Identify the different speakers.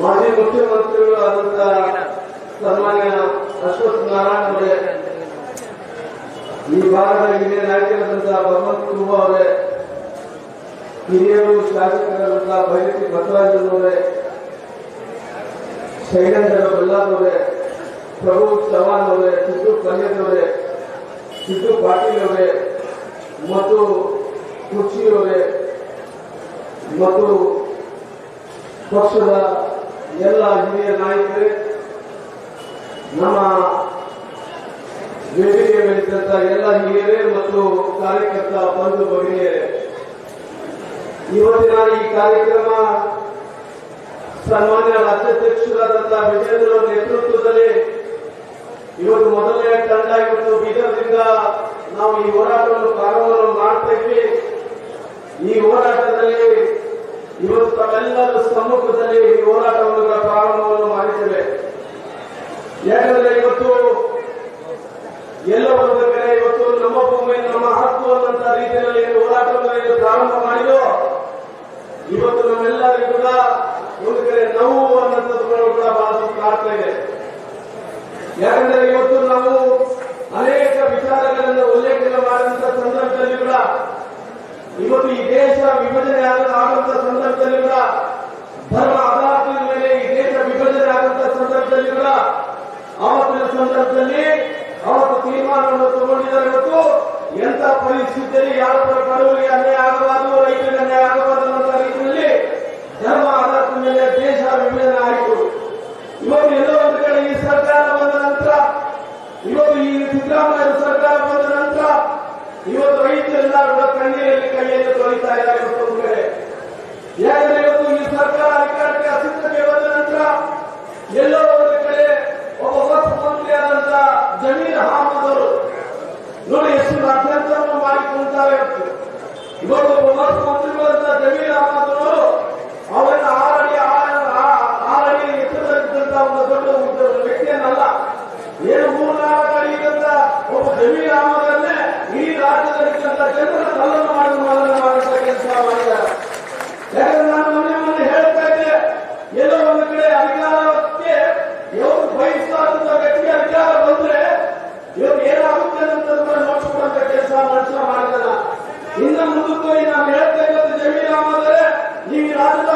Speaker 1: ಮಾಜಿ ಮುಖ್ಯಮಂತ್ರಿಗಳು ಆದಂತಹ ಸನ್ಮಾನ್ಯ ಅಶ್ವಥ್ ನಾರಾಯಣ ಅವರೇ, ಈ ಭಾಗದ ಹಿರಿಯ ನಾಯಕರಾದಂತಹ ಭಗವಂತ ಕುರ್ಬಾ ಅವರೇ, ಹಿರಿಯರು ಶಾಸಕರಾದಂತಹ ಭೈರತಿ ಬಸವರಾಜನವರೇ ಶೈಲೇಂದ್ರ ಬಲ್ಲಾದವರೇ ಪ್ರಭು ಚವಾನ್ ಅವರೇ, ಸಿದ್ದು ಕಲ್ಯಾಣವರೇ ಸಿದ್ದು ಪಾಟೀಲ್ ಅವರೇ, ಮತ್ತು ಕುರ್ಚಿಯವರೇ ಮತ್ತು ಪಕ್ಷದ ಎಲ್ಲ ಹಿರಿಯ ನಾಯಕರೇ, ನಮ್ಮ ವೇದಿಕೆ ಮೇಲಿದ್ದಂತ ಎಲ್ಲ ಹಿರಿಯರೇ ಮತ್ತು ಕಾರ್ಯಕರ್ತ ಬಂಧು ಭಗಿನಿಯರೇ, ಇವತ್ತಿನ ಈ ಕಾರ್ಯಕ್ರಮ ಸನ್ಮಾನ್ಯ ರಾಜ್ಯಾಧ್ಯಕ್ಷರಾದಂತಹ ವಿಜೇಂದ್ರ ನೇತೃತ್ವದಲ್ಲಿ ಇವತ್ತು ಮೊದಲನೇ ತಂಡ ಇವತ್ತು ಬೀದರ್ದಿಂದ ನಾವು ಈ ಹೋರಾಟವನ್ನು ಪ್ರಾರಂಭವನ್ನು ಮಾಡ್ತಾ ಇದ್ವಿ. ಈ ಹೋರಾಟದಲ್ಲಿ ಇವತ್ತು ನಾವೆಲ್ಲರೂ ಸಮ್ಮುಖದಲ್ಲಿ ಈ ಹೋರಾಟವನ್ನು ಪ್ರಾರಂಭವನ್ನು ಮಾಡಿದ್ದೇವೆ. ಯಾಕಂದ್ರೆ ಇವತ್ತು ಎಲ್ಲ ಒಂದು ಕಡೆ ಇವತ್ತು ನಮ್ಮ ಭೂಮಿ, ನಮ್ಮ ಹಕ್ಕು ಅನ್ನಂತ ರೀತಿಯಲ್ಲಿ ಹೋರಾಟವನ್ನು ಪ್ರಾರಂಭ ಮಾಡಿದೋ ಇವತ್ತು ನಮ್ಮೆಲ್ಲರಿಗೂ ಕೂಡ ಒಂದು ಕಡೆ ನೋವು ಅನ್ನೋಂಥದ್ದು ಕೂಡ ಬಹಳಷ್ಟು ಕಾಡ್ತಾ ಇದೆ. ಯಾಕಂದ್ರೆ ಇವತ್ತು ನಾವು ಅನೇಕ ವಿಚಾರಗಳನ್ನು ಉಲ್ಲೇಖನ ಮಾಡಿದಂತ ಸಂದರ್ಭದಲ್ಲಿ ಕೂಡ ಇವತ್ತು ಈ ದೇಶ ವಿಭಜನೆ ಆದಂತ ಸಂದರ್ಭದಲ್ಲಿ ಕೂಡ ಧರ್ಮ ಆಧಾರದ ಮೇಲೆ ಈ ದೇಶ ವಿಭಜನೆ ಆದಂತ ಸಂದರ್ಭದಲ್ಲಿ ಕೂಡ ಸಂದರ್ಭದಲ್ಲಿ ಅವತ್ತು ತೀರ್ಮಾನವನ್ನು ತಗೊಂಡಿದ್ದಾರೆ ಮತ್ತು ಎಂತ ಪರಿಸ್ಥಿತಿಯಲ್ಲಿ ಯಾವ ತರ ಬಡವರಿಗೆ ಅನ್ಯಾಯ ಆಗಬಾರದು, ರೈತರಿಗೆ ಅನ್ಯಾಯ ಆಗಬಾರದು ಅಂತ ರೀತಿಯಲ್ಲಿ ಧರ್ಮ ಆಧಾರದ ಮೇಲೆ ದೇಶ ವಿಭಜನೆ ಆಯಿತು. ಇವತ್ತು ಎಲ್ಲೋ ಒಂದು ಕಡೆ ಈ ಸರ್ಕಾರ ಬಂದ ನಂತರ ಇವತ್ತು ಈ ಸಿದ್ದರಾಮಯ್ಯ ಇವತ್ತು ರೈತರೆಲ್ಲ ಕೂಡ ಕಣ್ಣೀರಲ್ಲಿ ಕೈಯಲ್ಲಿ ತೊಳಿತಾ ಇದ್ದಾರೆ ಕಡೆ ಯಾಕಂದ್ರೆ ಇವತ್ತು ಈ ಸರ್ಕಾರ ಅಧಿಕಾರಕ್ಕೆ ಅಸ್ತಿತ್ವಕ್ಕೆ ಬಂದ ನಂತರ ಎಲ್ಲೋ ಒಂದು ಕಡೆ ಒಬ್ಬ ಮಂತ್ರಿಯಾದಂತ ಜಮೀರ್ ಅಹಮದ್ ನೋಡಿ ಎಷ್ಟು ಅಭ್ಯರ್ಥವನ್ನು ಮಾಡಿಕೊಂತಾರೆ ಇವತ್ತು. ಒಬ್ಬ ವಕ್ಫ್ ಮಂತ್ರಿ నీ రాజుల